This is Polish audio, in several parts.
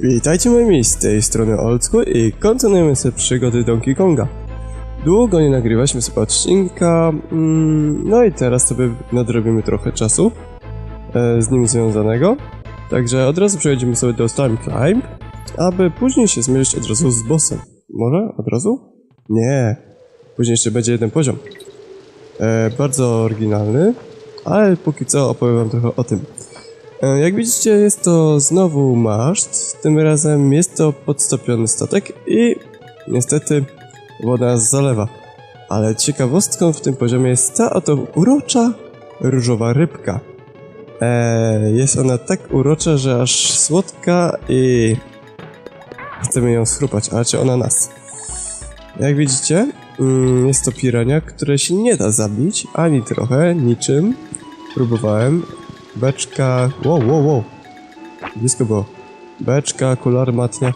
Witajcie moi mili, z tej strony Oldschool i kontynuujemy sobie przygody Donkey Konga. Długo nie nagrywaliśmy sobie odcinka, mm, no i teraz sobie nadrobimy trochę czasu e, z nim związanego. Także od razu przechodzimy sobie do Time Climb, aby później się zmierzyć od razu z bossem. Może? Od razu? Nie. Później jeszcze będzie jeden poziom. E, bardzo oryginalny, ale póki co opowiem wam trochę o tym. E, Jak widzicie, jest to znowu maszt. Tym razem jest to podstopiony statek i niestety woda zalewa. Ale ciekawostką w tym poziomie jest ta oto urocza różowa rybka. E, jest ona tak urocza, że aż słodka i chcemy ją schrupać, a czy ona nas. Jak widzicie, mm, jest to pirania, które się nie da zabić ani trochę, niczym. Próbowałem, Beczka. Wow, wow, wow. Blisko było. Beczka, kolor matnia.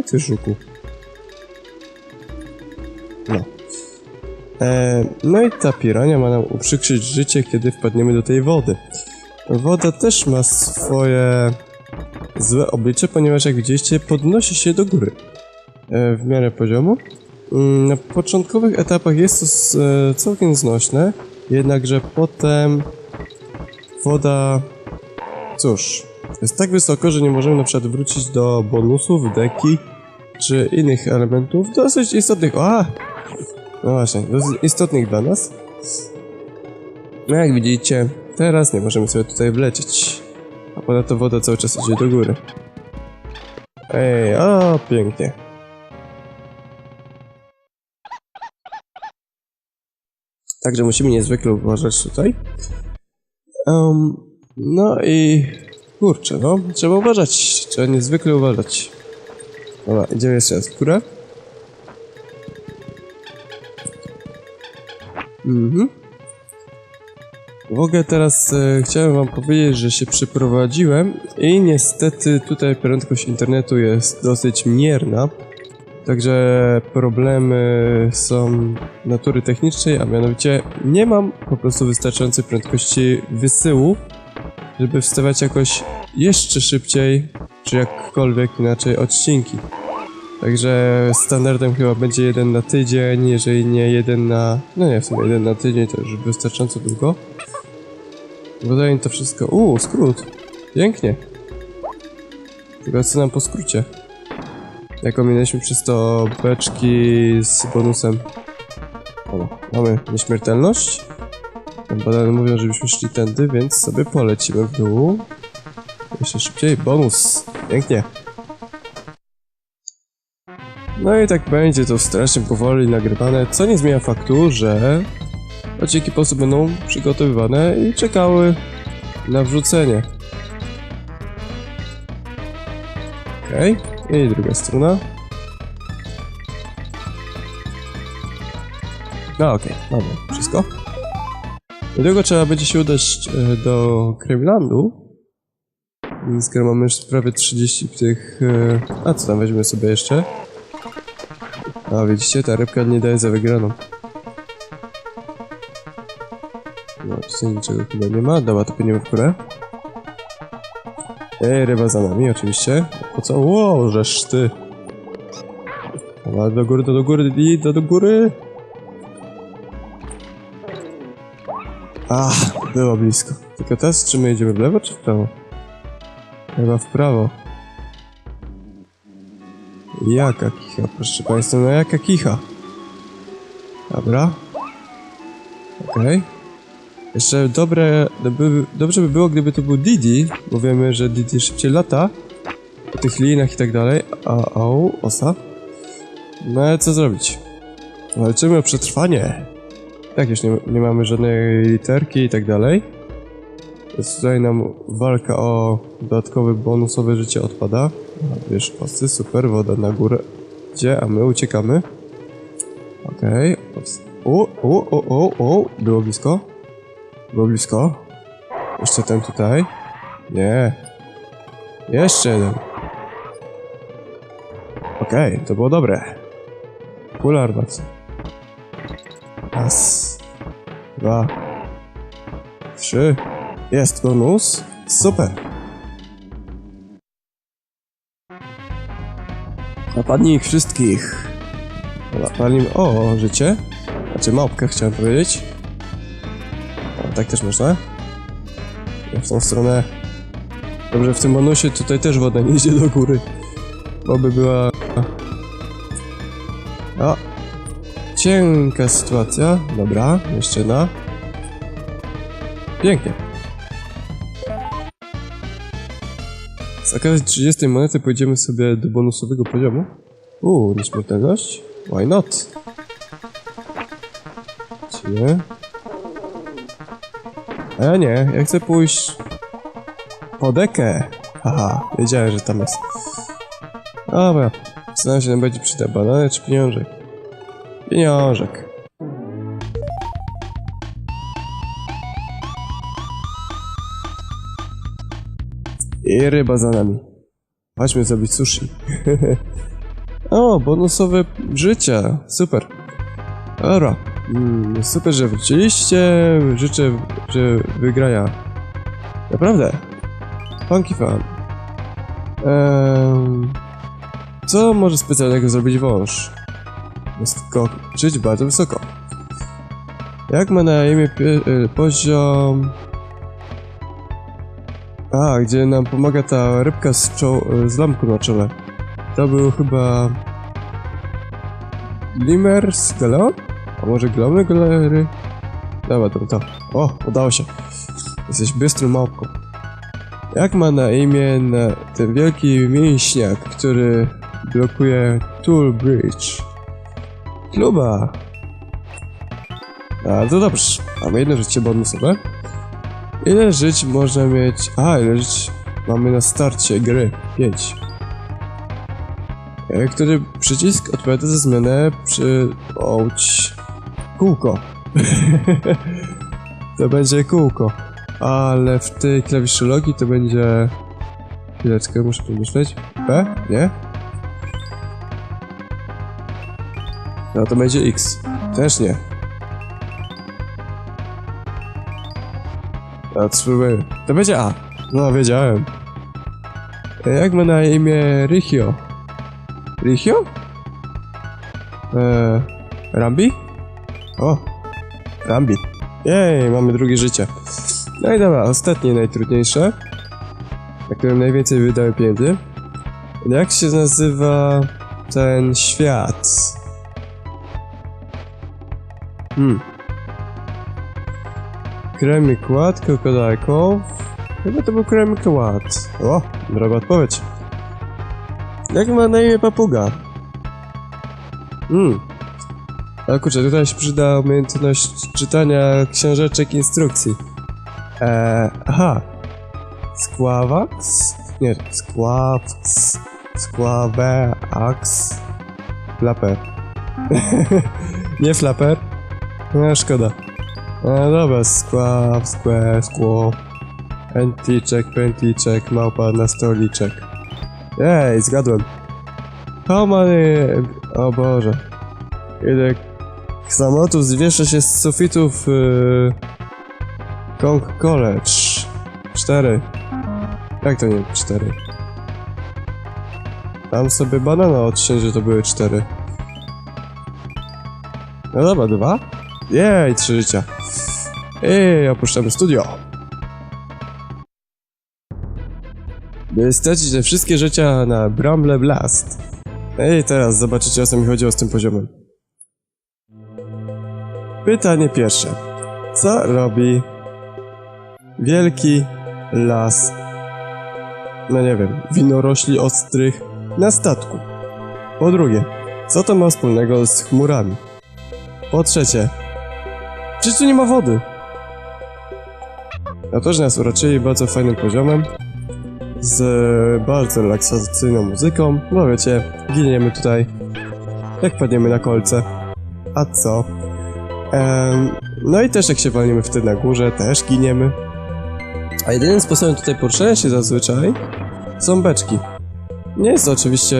A ty żuku. No. E, no i ta pirania ma nam uprzykrzyć życie, kiedy wpadniemy do tej wody. Woda też ma swoje złe oblicze, ponieważ jak widzieliście, podnosi się do góry. E, w miarę poziomu. Mm, Na początkowych etapach jest to e, całkiem znośne, jednakże potem woda. Cóż, jest tak wysoko, że nie możemy na przykład wrócić do bonusów, deki czy innych elementów dosyć istotnych. A! No właśnie, dosyć istotnych dla nas. No jak widzicie, teraz nie możemy sobie tutaj wlecieć. A ponadto woda cały czas idzie do góry. Ej, a pięknie. Także musimy niezwykle uważać tutaj. Um, no i kurczę, no, trzeba uważać, trzeba niezwykle uważać. Dobra, idziemy jeszcze raz w górę. Mhm. W ogóle teraz e, chciałem wam powiedzieć, że się przyprowadziłem i niestety tutaj prędkość internetu jest dosyć mierna. Także problemy są natury technicznej, a mianowicie nie mam po prostu wystarczającej prędkości wysyłu, żeby wstawiać jakoś jeszcze szybciej, czy jakkolwiek inaczej odcinki. Także standardem chyba będzie jeden na tydzień, jeżeli nie jeden na... No nie, w sumie jeden na tydzień to już wystarczająco długo. Wydaje mi to wszystko... Uuu, skrót! Pięknie! Tylko co nam po skrócie? Jak ominęliśmy przez to beczki z bonusem. O, mamy nieśmiertelność. Badane mówią, żebyśmy szli tędy, więc sobie polecimy w dół. Jeszcze szybciej. Bonus. Pięknie. No i tak będzie to strasznie powoli nagrywane, co nie zmienia faktu, że odcinki po prostu będą przygotowywane i czekały na wrzucenie. Okej, i druga strona. No okej, mamy wszystko. Niedługo trzeba będzie się udać e, do Kremlandu. Skoro mamy już prawie 30 tych... E, a co tam weźmiemy sobie jeszcze? A widzicie, ta rybka nie daje za wygraną. No, tutaj niczego chyba nie ma. Dobra, to płyniemy w górę. Ej, ryba za nami, oczywiście. Po co? Wow, żeż ty. Dobra, do góry, do, do góry, i do, do góry. Ach, było blisko. Tylko teraz, czy my jedziemy w lewo, czy w prawo? Chyba w prawo. Jaka kicha, proszę państwa, no jaka kicha. Dobra. Okej. Jeszcze dobre, dobrze by było, gdyby to był Didi, bo wiemy, że Didi szybciej lata po tych linach i tak dalej. A, au, osa. No ale co zrobić? Walczymy o przetrwanie. Tak, już nie, nie mamy żadnej literki i tak dalej. Więc tutaj nam walka o dodatkowe bonusowe życie odpada. A, Wiesz, osy, super, woda na górę. Gdzie? A my uciekamy. Okej. Okay. O, o, o, o, o, było blisko. Było blisko. Jeszcze ten tutaj. Nie. Jeszcze jeden. Okej, to było dobre. Full armat. Raz. Dwa. Trzy. Jest bonus. Super. Napadnij ich wszystkich. Palimy... O, życie. Znaczy małpkę chciałem powiedzieć. Tak też można. W tą stronę. Dobrze, w tym bonusie tutaj też woda nie idzie do góry. Bo by była... O! Cienka sytuacja. Dobra, jeszcze na. Pięknie. Z okazji 30 monety pójdziemy sobie do bonusowego poziomu. Uuu, nieśmiertelność? Why not? Lecimy. A ja nie, ja chcę pójść po dekę. Haha, wiedziałem, że tam jest. Dobra, zastanawiam się, nam będzie przyda banany czy pieniążek. Pieniążek. I ryba za nami. Chodźmy zrobić sushi. o, bonusowe życia. Super. Dobra. Mm, super, że wróciliście. Życzę, że wygraja. Naprawdę. Funky fan. Ehm, co może specjalnego zrobić wąż? Skoczyć bardzo wysoko. Jak ma na imię y, poziom... A, gdzie nam pomaga ta rybka z, z lampką na czole. To był chyba... Limer z Galeon? A może Glony Galery? Dobra, to to. O, udało się. Jesteś bystrą małpką. Jak ma na imię na ten wielki mięśniak, który blokuje Tool Bridge? Kluba. Bardzo dobrze. Mamy jedno życie bonusowe. Ile żyć można mieć... A, ile żyć mamy na starcie gry? 5. E, Który przycisk odpowiada za zmianę przy... Ouch. Kółko. to będzie kółko. Ale w tej klawiszologii to będzie... Chwileczkę, muszę pomyśleć. P? Nie? No to będzie X. Też nie. A spróbuję. To będzie A. No, wiedziałem. E, Jak ma na imię Richio? Richio? Eee, Rambi? O, Rambi. Jej, mamy drugie życie. No i dobra, ostatnie, najtrudniejsze. Na którym najwięcej wydałem pieniędzy. Jak się nazywa ten świat? Hmm. Kremy kład, krokodajką. Chyba to był kremy kład. O, droga odpowiedź. Jak ma na imię papuga? Hmm. Ale kurczę, tutaj się przyda umiejętność czytania książeczek instrukcji. Eee, aha. Skławax? Nie, skławax. Skławeax. Flaper. Nie flaper? No, szkoda. No dobra, skław, skłe, skło. Pętliczek, pętliczek, małpa na stoliczek. Ej, zgadłem. How many... O Boże. Ile samolotów zwiesza się z sufitów yy... Kong College? Cztery. Jak to nie cztery? Tam sobie banana odciąć, że to były cztery. No dobra, dwa? Jej, trzy życia. Ej, opuszczamy studio. By stracić te wszystkie życia na Bramble Blast. Ej, teraz zobaczycie o co mi chodziło z tym poziomem. Pytanie pierwsze. Co robi wielki las, no nie wiem, winorośli ostrych na statku? Po drugie, co to ma wspólnego z chmurami? Po trzecie, przecież tu nie ma wody. Autorzy nas uraczyli bardzo fajnym poziomem, z bardzo relaksacyjną muzyką. No wiecie, giniemy tutaj, jak padniemy na kolce. A co? No i też jak się walniemy wtedy na górze, też giniemy. A jedynym sposobem tutaj poruszania się zazwyczaj są beczki. Nie jest to oczywiście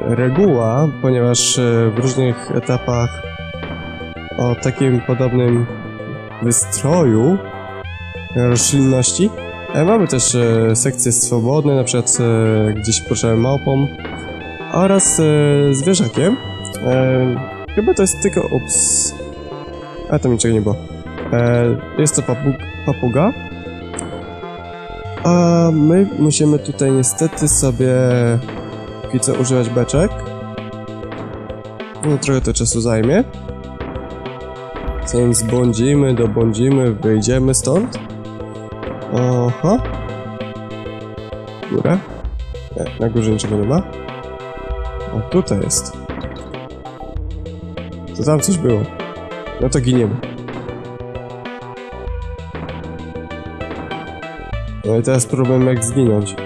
reguła, ponieważ e, w różnych etapach o takim podobnym wystroju roślinności e, mamy też e, sekcje swobodne, na przykład gdzie się poruszamy małpą. oraz zwierzakiem. Chyba to jest tylko... Ups. A, tam niczego nie było. E, jest to papug papuga. A my musimy tutaj niestety sobie póki co używać beczek. No trochę to czasu zajmie. Zanim zbłądzimy, dobłądzimy, wyjdziemy stąd. Oho. Góra? Nie, na górze niczego nie ma. O, tutaj jest. To tam coś było. No to giniemy. No i teraz problem jak zginąć.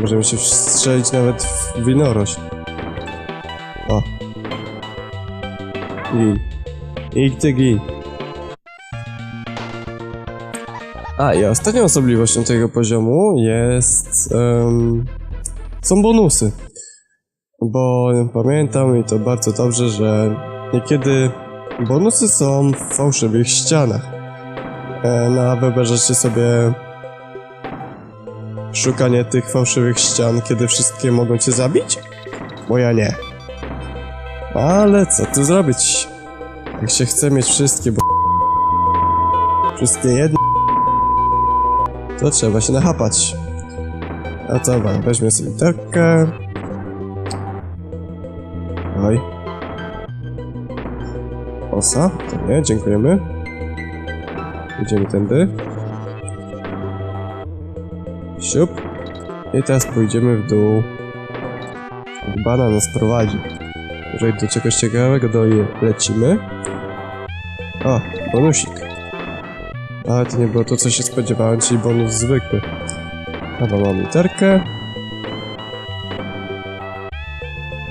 Możemy się strzelić nawet w winorość. O. Gin. I ty gin. A, i ostatnią osobliwością tego poziomu jest... em, są bonusy. Bo pamiętam i to bardzo dobrze, że niekiedy bonusy są w fałszywych ścianach. E, na wyobrażacie sobie szukanie tych fałszywych ścian, kiedy wszystkie mogą cię zabić? Bo ja nie. Ale co tu zrobić? Jak się chce mieć wszystkie, bo wszystkie jedne, to trzeba się nachapać. A co wam? Weźmy sobie literkę. Osa? To nie, dziękujemy. Idziemy tędy. Siup. I teraz pójdziemy w dół. Bana nas prowadzi. Jeżeli do czegoś ciekawego do lecimy. O, bonusik. Ale to nie było to, co się spodziewałem, czyli bonus zwykły. Dobra, mam literkę.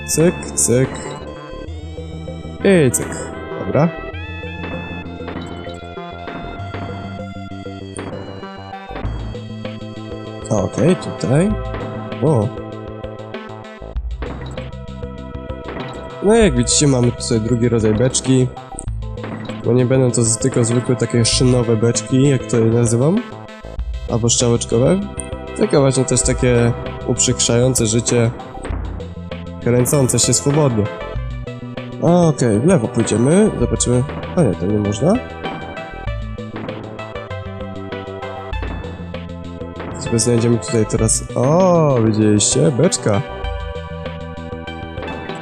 Cyk, cyk. I cyk. Dobra. Okej, tutaj. O. No jak widzicie mamy tutaj drugi rodzaj beczki. No nie będą to tylko zwykłe takie szynowe beczki, jak to je nazywam. Albo szczałeczkowe. Tylko właśnie też takie uprzykrzające życie. Kręcące się swobodnie. Okej, w lewo pójdziemy. Zobaczymy. A nie, to nie można. Sobie znajdziemy tutaj teraz... O, widzieliście? Beczka.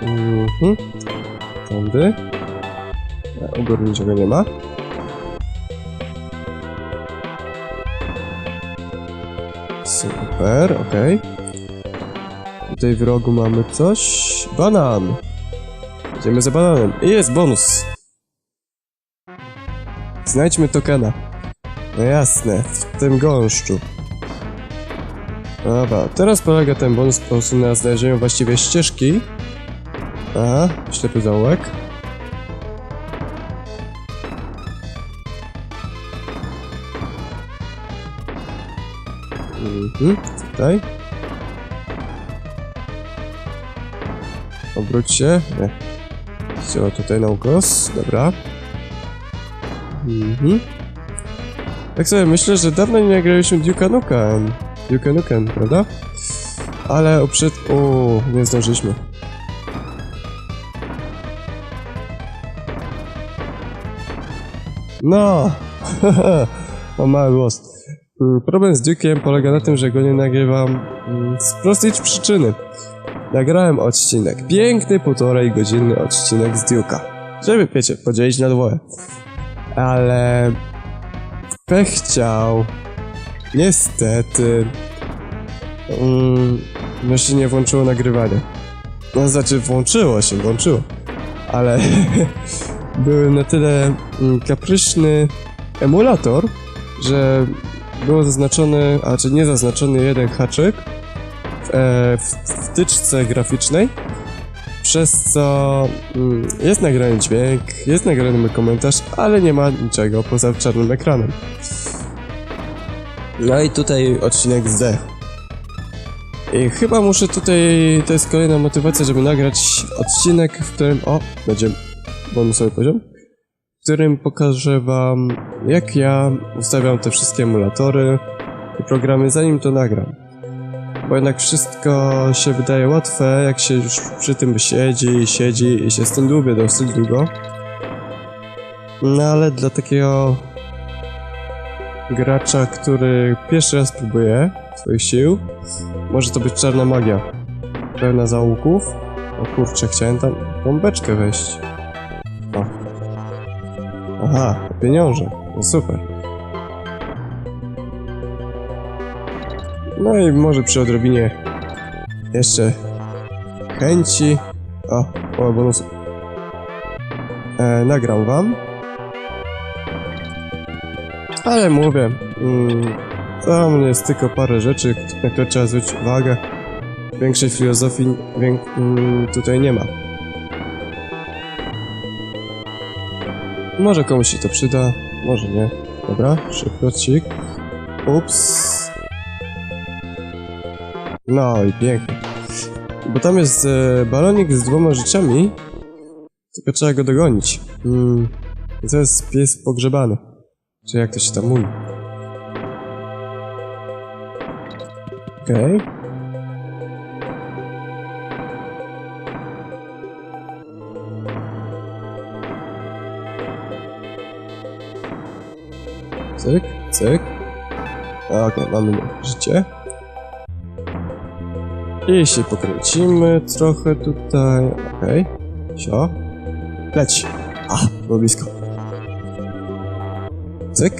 Mhm. Tędy. A, U góry niczego nie ma. Super, okej. Tutaj w rogu mamy coś. Banan. Idziemy za bananem. I jest bonus. Znajdźmy tokena. No jasne, w tym gąszczu. Dobra, teraz polega ten bonus po prostu na znalezieniu właściwie ścieżki. Aha, ślepy zaułek. Mhm, tutaj. Obróć się. Nie. Chciała tutaj na ukos, dobra. Mhm. Tak sobie myślę, że dawno nie nagraliśmy Duke'a Nukem. Duke'a Nukem, prawda? Ale uprzed... O, nie zdążyliśmy. No! Mam mały głos. Mm, Problem z Duke'iem polega na tym, że go nie nagrywam mm, z prostej przyczyny. Nagrałem odcinek, piękny półtorej godzinny odcinek z Duke'a. Żeby, wiecie, podzielić na dwoje. Ale... Pech chciał. Niestety... Mm, no się nie włączyło nagrywanie. No znaczy włączyło się, włączyło. Ale był na tyle mm, kapryśny emulator, że było zaznaczony, a czy nie zaznaczony jeden haczyk wtyczce graficznej, przez co mm, jest nagrany dźwięk, jest nagrany mój komentarz, ale nie ma niczego poza czarnym ekranem. No i tutaj odcinek zdechł. I chyba muszę tutaj, to jest kolejna motywacja, żeby nagrać odcinek, w którym, o, będzie bonusowy poziom, w którym pokażę wam, jak ja ustawiam te wszystkie emulatory i programy, zanim to nagram. Bo jednak wszystko się wydaje łatwe, jak się już przy tym siedzi siedzi i się z tym dłubie dosyć długo. No ale dla takiego gracza, który pierwszy raz próbuje swoich sił, może to być czarna magia. Pełna zaułków. O kurczę, chciałem tam tą beczkę wejść. O. Aha, pieniądze. No super. No i może przy odrobinie jeszcze chęci. O, o bonusu. E, nagram wam. Ale mówię, mm, tam jest tylko parę rzeczy, na które trzeba zwrócić uwagę. Większej filozofii mm, tutaj nie ma. Może komuś się to przyda, może nie. Dobra, szybko, cik. Ups. No i pięknie. Bo tam jest e, balonik z dwoma rzeczami, tylko trzeba go dogonić. Mm, to jest pies pogrzebany. Czy jak to się tam mówi? Okej. Cyk, cyk. Okej, mamy życie. I się pokręcimy trochę tutaj. Okej. Sio. Leć. A, było blisko. Cyk.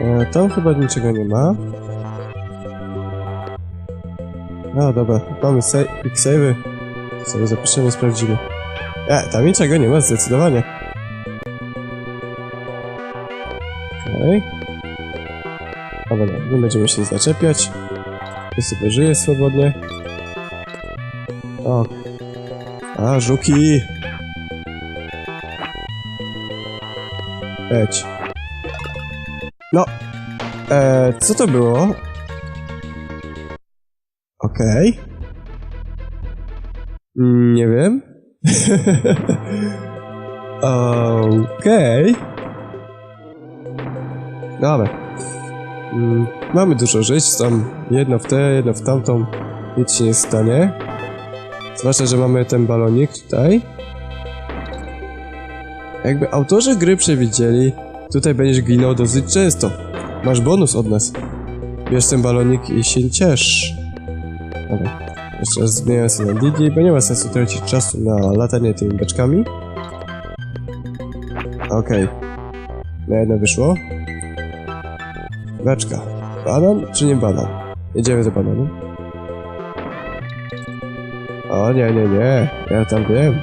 E, tam chyba niczego nie ma. No dobra, mamy sa- quick save'y. Sobie zapiszemy, sprawdzimy. E, tam niczego nie ma, zdecydowanie. Nie będziemy się zaczepiać. Tu sobie żyje swobodnie. O. A, żuki! Leć. No. E, co to było? Okej. Mm, Nie wiem. Okej. Dobra. Mm, Mamy dużo żyć, tam jedno w tę, jedno w tamtą. Nic się nie stanie. Zwłaszcza, że mamy ten balonik tutaj. Jakby autorzy gry przewidzieli, tutaj będziesz ginął dosyć często. Masz bonus od nas. Bierz ten balonik i się ciesz. Dobra. Jeszcze raz zmieniam sobie na Didi, bo nie ma sensu tracić czasu na latanie tymi beczkami. Okej. Na jedno wyszło. Beczka. Banan czy nie banan? Jedziemy za bananem. O nie, nie, nie. Ja tam wiem.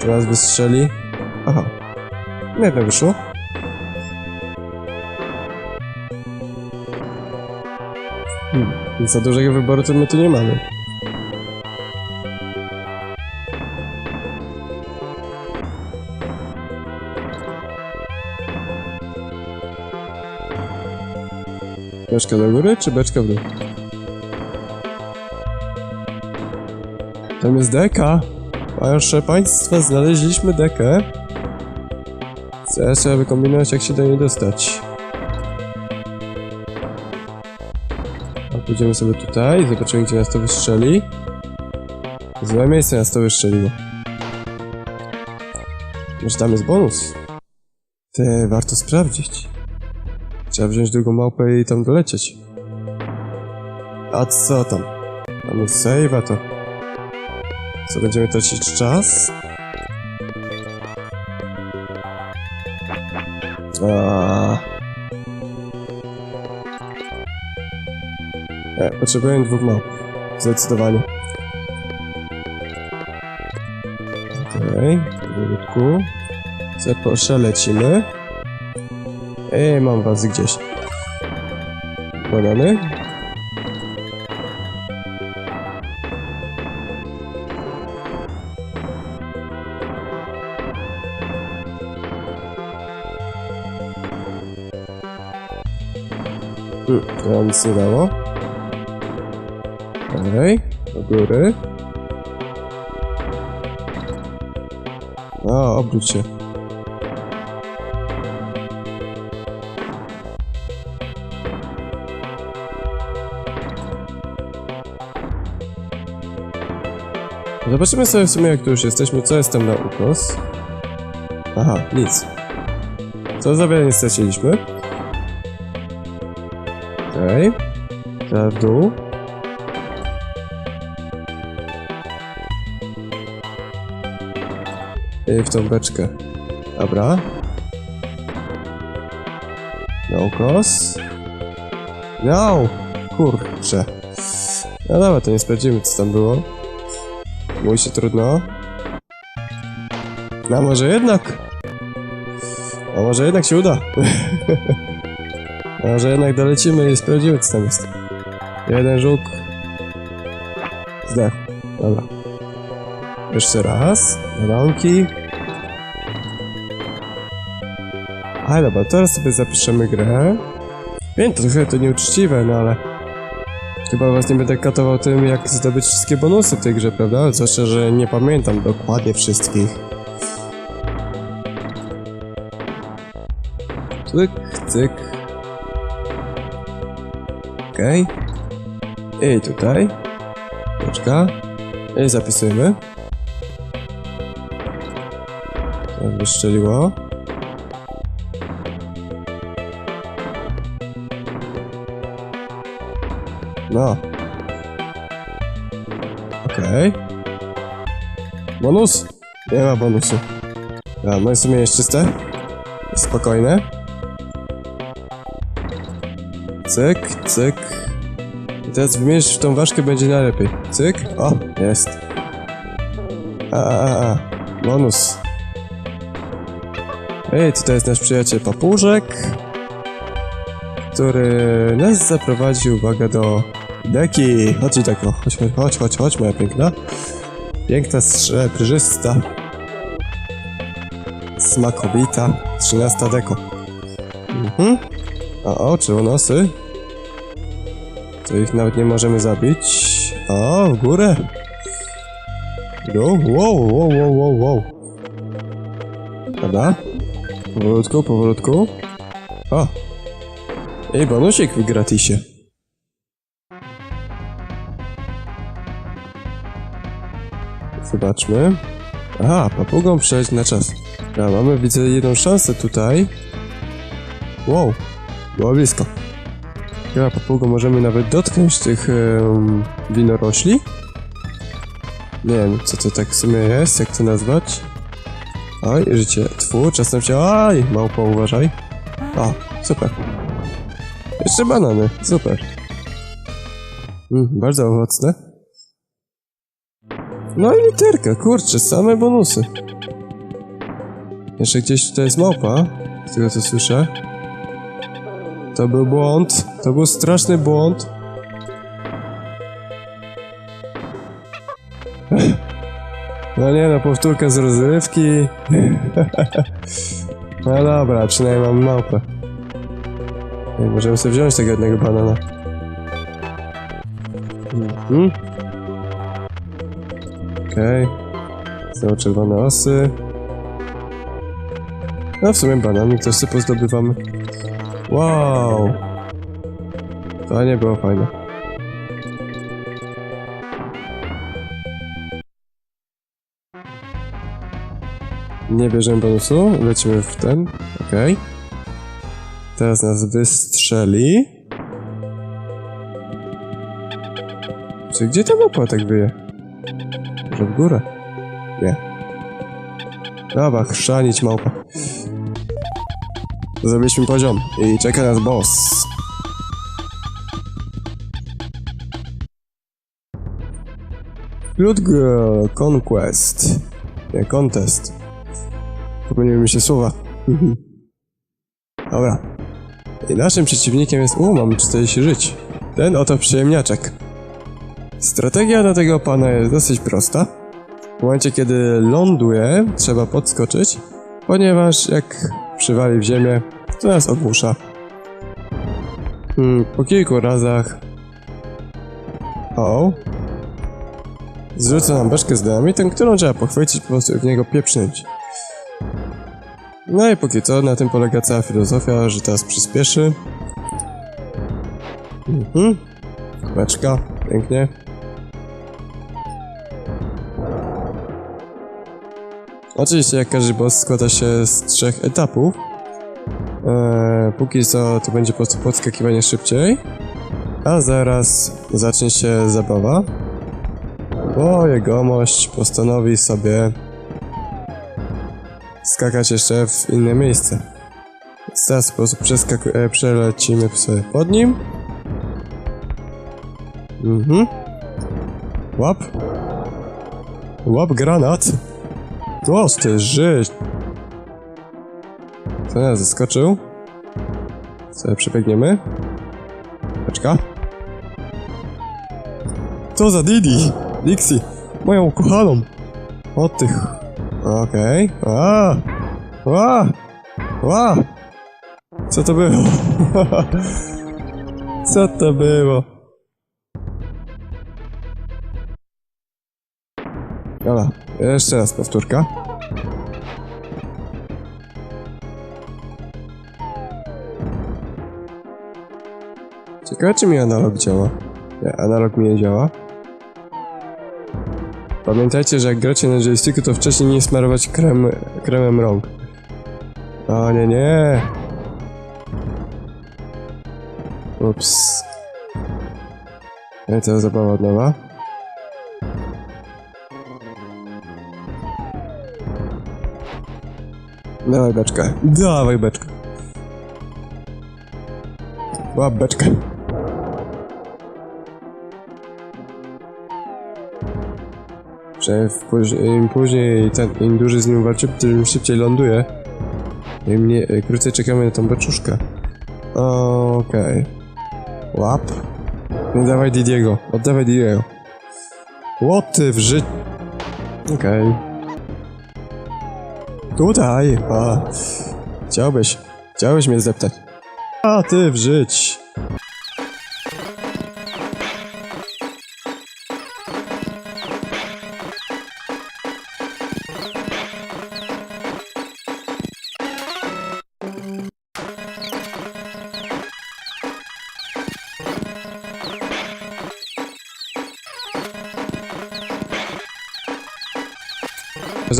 Teraz wystrzeli. Aha. Na jedno wyszło. Hmm. Za dużego wyboru to my tu nie mamy. Beczka do góry, czy beczka w dół? Tam jest deka. Proszę Państwa, znaleźliśmy dekę. Teraz trzeba wykombinować, jak się do niej dostać. A pójdziemy sobie tutaj, zobaczymy, gdzie nas to wystrzeli. Złe miejsce nas to wystrzeliło. Może tam jest bonus? Te warto sprawdzić. Trzeba wziąć drugą małpę i tam dolecieć. A co tam? Mamy save'a to... Co, będziemy tracić czas? A... E, potrzebuję dwóch małp. Zdecydowanie. Okej, okay, powolutku. Co, poszerlecimy. Ej, mam was gdzieś. Banany? Hmm, to nic nie dało. Okej, do góry. O, obróć się. Zobaczymy sobie w sumie, jak tu już jesteśmy, co jest tam na ukos. Aha, nic. Co za wiele nie straciliśmy. Okej. Okay. Teraz w dół. I w tą beczkę. Dobra. Na ukos. No! Kurczę. No dobra, to nie sprawdzimy, co tam było. Mój się trudno. No może jednak. A może jednak się uda. A może jednak dolecimy i sprawdzimy, co tam jest. Jeden żuk. Zdech. Dobra. Jeszcze raz. Ramki. Ale dobra, teraz sobie zapiszemy grę. Wiem, to trochę to nieuczciwe, no ale... Chyba was nie będę katował tym, jak zdobyć wszystkie bonusy w tej grze, prawda? Zwłaszcza, że nie pamiętam dokładnie wszystkich. Cyk, cyk. Okej. Okay. I tutaj. Poczka. I zapisujemy. Tak wyszczeliło. No. Okej. Okay. Bonus? Nie ma bonusu. Ja, moje sumienie jest czyste. Spokojne. Cyk, cyk. I teraz wmierz w tą ważkę będzie najlepiej. Cyk. O, jest. A, a, a. Bonus. Ej, tutaj jest nasz przyjaciel Papużek, który nas zaprowadzi, uwaga, do deki. Chodź, deko. Chodź, chodź, chodź, chodź, chodź, moja piękna. Piękna, srebrzysta. Smakowita. 13 deko. Mhm. A o, nosy. To ich nawet nie możemy zabić. O, w górę. Wow, wow, wow, wow, wow, wow. Dobra. Powolutku, powolutku. O! I bonusik w gratisie. Zobaczmy. Aha, papugą przejść na czas. Ja, mamy, widzę, jedną szansę tutaj. Wow, było blisko. Chyba papugą możemy nawet dotknąć tych um, winorośli. Nie wiem, co to tak w sumie jest, jak to nazwać. Oj, życie. Tfu, czasem się... Aj, małpo, uważaj. O, super. Jeszcze banany, super. Mm, bardzo owocne. No i literka, kurczę, same bonusy. Jeszcze gdzieś tutaj jest małpa, z tego co słyszę. To był błąd, to był straszny błąd. No nie no, powtórka z rozrywki. No dobra, przynajmniej mam małpę. Ej, możemy sobie wziąć tego jednego banana. Mhm. Okej. Okay. Czerwone osy. No w sumie banany też sobie pozdobywamy. Wow! To nie było fajne. Nie bierzemy bonusu, lecimy w ten. Okej. Okay. Teraz nas wystrzeli. Czy gdzie ta mapa tak wyje? Może w górę? Nie. Dobra, chrzanić małpa. Zrobiliśmy poziom i czeka nas boss. Blood Conquest. Nie, Contest. Pomyliły mi się słowa. Dobra. I naszym przeciwnikiem jest... U, mamy 40 żyć. Ten oto przyjemniaczek. Strategia dla tego pana jest dosyć prosta. W momencie, kiedy ląduje, trzeba podskoczyć, ponieważ jak przywali w ziemię, to nas ogłusza. Hmm, po kilku razach... O. Zrzuca nam beczkę z dynamitem, którą trzeba pochwycić, po prostu w niego pieprznąć. No i póki co, na tym polega cała filozofia, że teraz przyspieszy. Mhm. Beczka, pięknie. Oczywiście jak każdy boss składa się z trzech etapów. Eee, póki co to będzie po prostu podskakiwanie szybciej. A zaraz zacznie się zabawa. Bo jegomość postanowi sobie skakać jeszcze w inne miejsce. Teraz po prostu e, przelecimy sobie pod nim. Mhm. Łap. Łap granat. Toż ty żyć. Co nas zaskoczył? Sobie przebiegniemy. Paczka. Co za Didi? Dixie. Moją ukochaną. O tych. Okej. A. A. A. Co to było? Co to było? Dobra, jeszcze raz powtórka. Ciekawe czy mi analog działa. Nie, analog mi nie działa. Pamiętajcie, że jak gracie na joysticku, to wcześniej nie smarować krem, kremem rąk. O nie, nie. Ups. No to zabawa od nowa. Dawaj beczkę. Dawaj beczkę. Łap beczkę. Że później, im później ten, im dłużej z nim walczy, tym szybciej ląduje. Im nie, krócej czekamy na tą beczuszkę. Okej. Łap. Nie dawaj Didiego. Oddawaj Didiego. Łoty w życiu. Okej. Tutaj. A. Chciałbyś. Chciałbyś mnie zdeptać. A ty w żyć.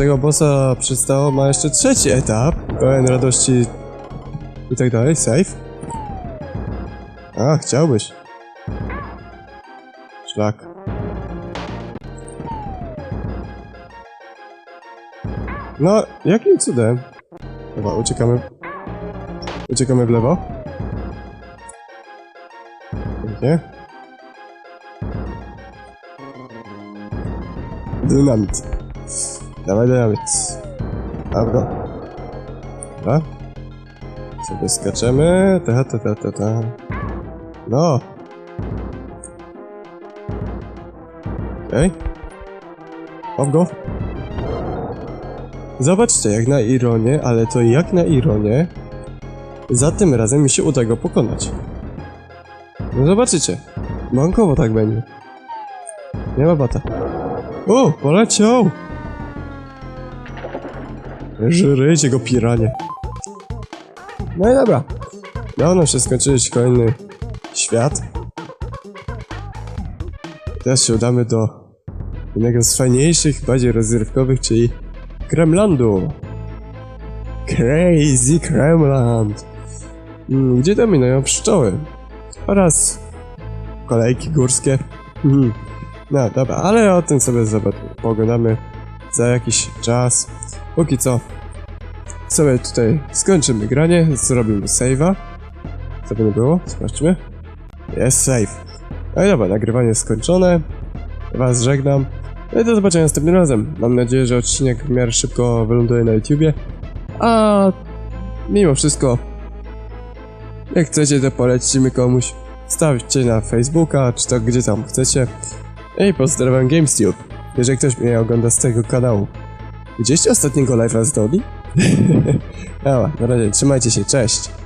Każdego bossa przedstało ma jeszcze trzeci etap, pełen radości i tak dalej, save. A, chciałbyś. Szlak. No, jakim cudem? Chyba uciekamy. Uciekamy w lewo. Pięknie. Dynamit. Dawaj. Mam go. Dobra. Sobie skaczemy. Ta, ta, ta, ta, ta. No. Okej. Okay. go. Zobaczcie, jak na ironię, ale to jak na ironię, za tym razem mi się uda go pokonać. No zobaczycie. Bankowo tak będzie. Nie ma bata. O, poleciał! Żryjcie go piranie. No i dobra. Dawno się skończyłeś kolejny świat. Teraz się udamy do jednego z fajniejszych, bardziej rozrywkowych, czyli Kremlandu. Crazy Kremland. Mm, Gdzie dominują pszczoły. Oraz kolejki górskie. Mhm. No dobra, ale o tym sobie. Pogadamy za jakiś czas. Póki co sobie tutaj skończymy granie, zrobimy save'a. Co by nie było? Zobaczmy. Jest save. No i dobra, nagrywanie skończone. Was żegnam. No i do zobaczenia następnym razem. Mam nadzieję, że odcinek w miarę szybko wyląduje na YouTubie. A mimo wszystko, jak chcecie, to polecimy komuś. Stawcie na Facebooka, czy to gdzie tam chcecie. I pozdrawiam GamesTube, jeżeli ktoś mnie ogląda z tego kanału. Widzieliście ostatniego live'a z Dodi? Dobra, na razie, trzymajcie się, cześć!